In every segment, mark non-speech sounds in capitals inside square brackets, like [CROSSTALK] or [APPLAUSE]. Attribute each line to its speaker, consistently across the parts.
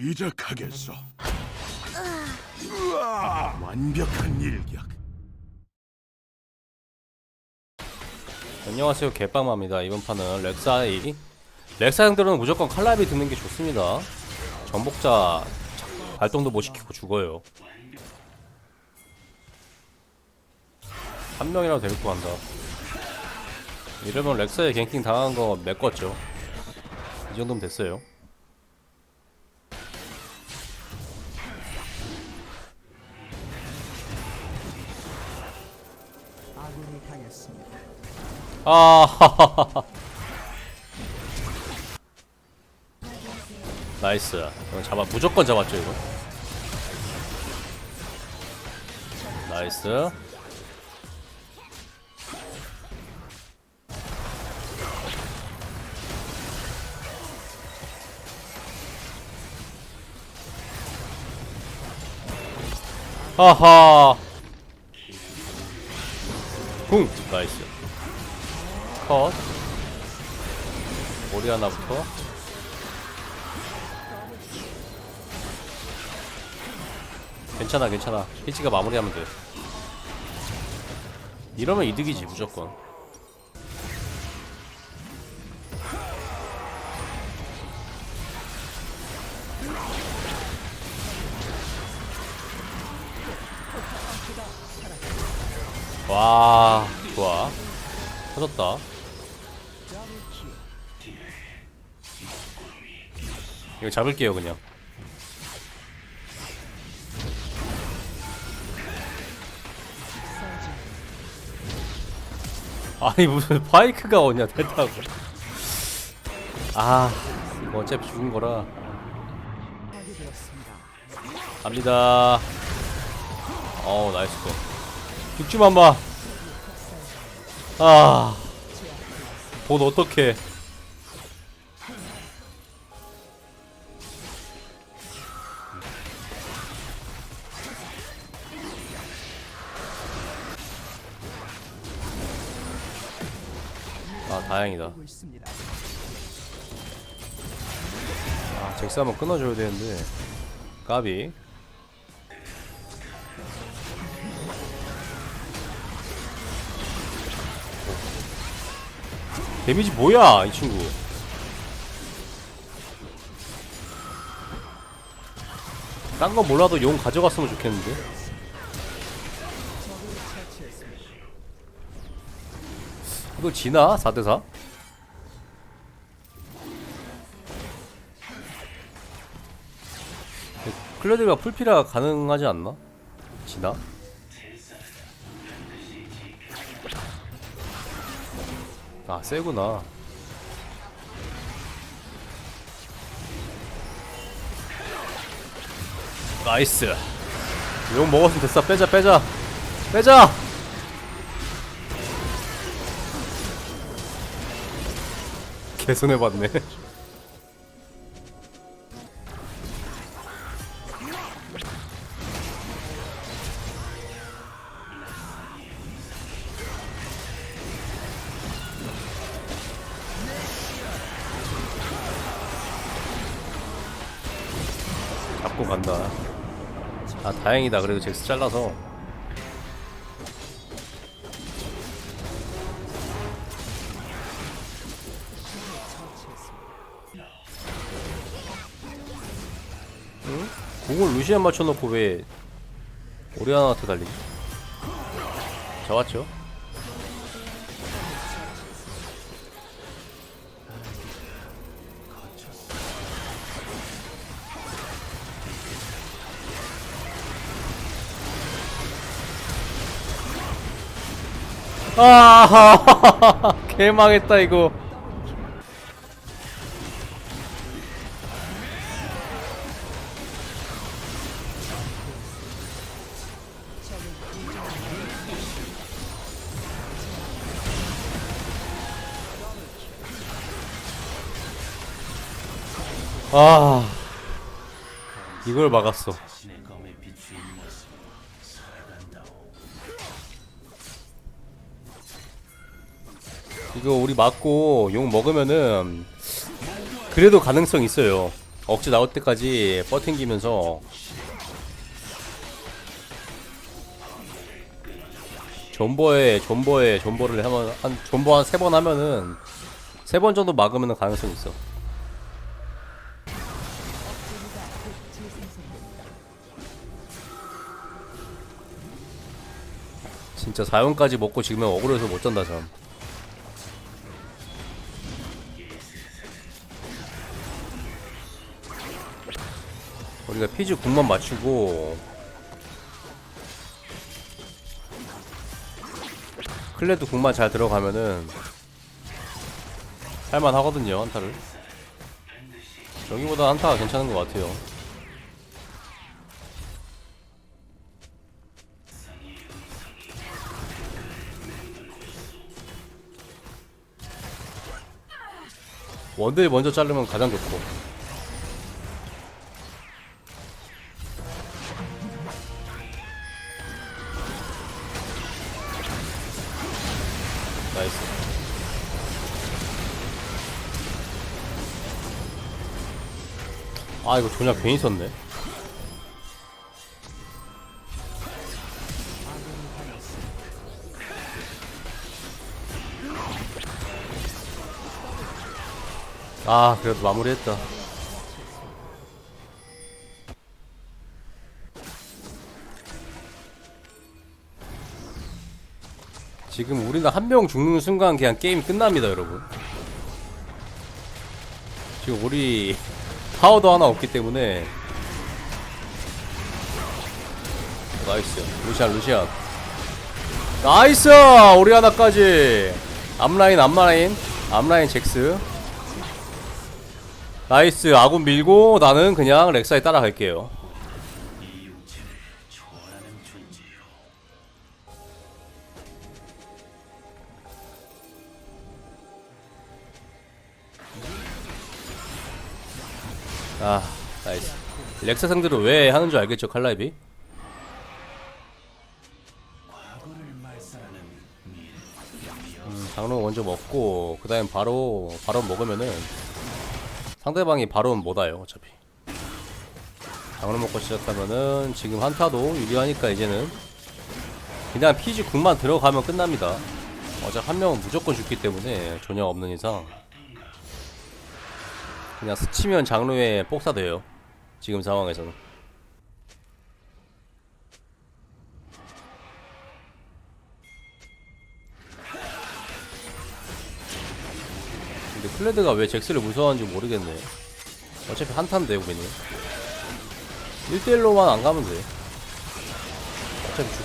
Speaker 1: 시작하겠어. 우와, 완벽한 일격.
Speaker 2: 안녕하세요 개빵마입니다. 이번 판은 렉사이 렉사 형들은 무조건 칼라비 듣는 게 좋습니다. 전복자 발동도 못 시키고 죽어요. 한 명이라도 데리고 간다. 이러면 렉사에 갱킹 당한 거 메꿨죠. 이 정도면 됐어요
Speaker 3: 아. [LAUGHS]
Speaker 2: 나이스. 잡아 무조건 잡았죠 이거. 나이스. 하하. 궁 나이스 컷. 머리 하나부터. 괜찮아 괜찮아. 피치가 마무리하면 돼. 이러면 이득이지 무조건. 와 좋아. 터졌다 이거 잡을게요 그냥. 아니 무슨 바이크가 오냐 됐다고. 아 이거 어차피 죽은 거라. 갑니다. 어우 나이스. 죽지만 마 아, 돈 어떡해. 아, 다행이다. 아, 잭스 한번 끊어줘야 되는데. 까비. 데미지 뭐야, 이 친구. 딴 건 몰라도 용 가져갔으면 좋겠는데. 이거 지나? 4대4? 클레드가 풀피라 가능하지 않나? 지나? 아 세구나 나이스 용 먹었으면 됐어 빼자 빼자 빼자 개손해봤네 잡고 간다. 아 다행이다. 그래도 잭스 잘라서. 공을 루시안 맞춰놓고 왜 오리아나한테 달리지? 잡았죠? 아, [LAUGHS] 개망했다 이거. 아, 이걸 막았어. 이거 우리 맞고 용 먹으면은 그래도 가능성 있어요. 억지 나올 때까지 버팅기면서 존버에 존버에 존버를 하면 한 존버 한 세 번 하면은 세 번 정도 막으면 가능성 있어. 진짜 4연까지 먹고 지금은 억울해서 못 잔다 참. 우리가 피즈 국만 맞추고. 클레드 국만 잘 들어가면은 할만 하거든요 한타를. 여기보다 한타가 괜찮은 것 같아요 원딜 먼저 자르면 가장 좋고. 나이스. 아 이거 조냐 괜히 썼네 아 그래도 마무리했다. 지금 우리는 한명 죽는 순간 그냥 게임 끝납니다 여러분. 지금 우리 파워도 하나 없기 때문에. 나이스. 루시안 루시안. 나이스! 우리 하나까지. 앞라인 앞라인. 앞라인 잭스 나이스. 아군 밀고 나는 그냥 렉사에 따라갈게요. 아 나이스. 렉사 상대로 왜 하는 줄 알겠죠 칼라이비? 음, 장로 먼저 먹고 그 다음 바로 바로 먹으면은 상대방이 바로 못 와요 어차피 장로 먹고 시작하면은 지금 한타도 유리하니까 이제는 그냥 피지 국만 들어가면 끝납니다 어차피 한 명은 무조건 죽기 때문에 전혀 없는 이상 그냥 스치면 장로에 복사돼요. 지금 상황에서는. 클레드가 왜 잭스를 무서워하는지 모르겠네. 어차피 한타인데 우리는. 1대1로만 안 가면 돼. 어차피 죽,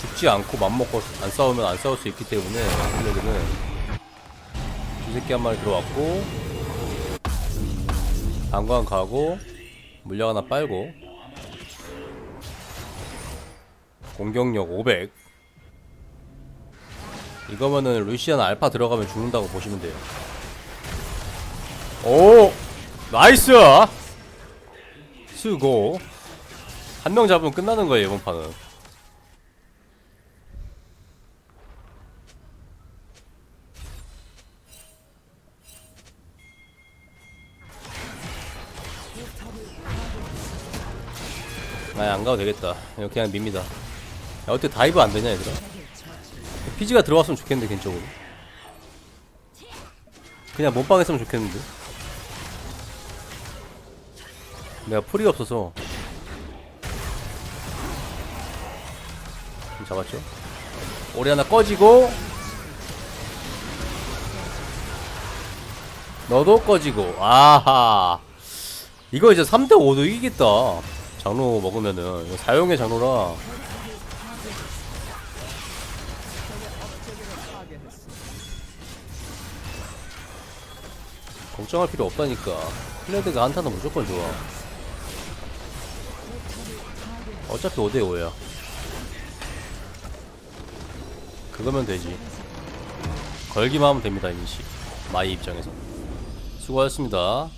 Speaker 2: 죽지 않고 맘먹고 안 싸우면 안 싸울 수 있기 때문에 클레드는 쥐새끼 한 마리 들어왔고 방광 가고 물량 하나 빨고 공격력 500 이거면은 루시안 알파 들어가면 죽는다고 보시면 돼요 오 나이스! 수고. 한 명 잡으면 끝나는 거예요 이번 판은. 아안 가도 되겠다. 이거 그냥 밉니다. 야, 어떻게 다이브 안 되냐 얘들아? 피지가 들어왔으면 좋겠는데 개인적으로. 그냥 몸빵 했으면 좋겠는데 내가 풀이 없어서. 좀 잡았죠? 오리 하나 꺼지고. 너도 꺼지고. 아하. 이거 이제 3대5도 이기겠다. 장로 먹으면은. 이거 사용의 장로라. 걱정할 필요 없다니까. 플레드가 한타는 무조건 좋아 어차피 5대5야 그거면 되지. 걸기만 하면 됩니다 이니시 마이 입장에서. 수고하셨습니다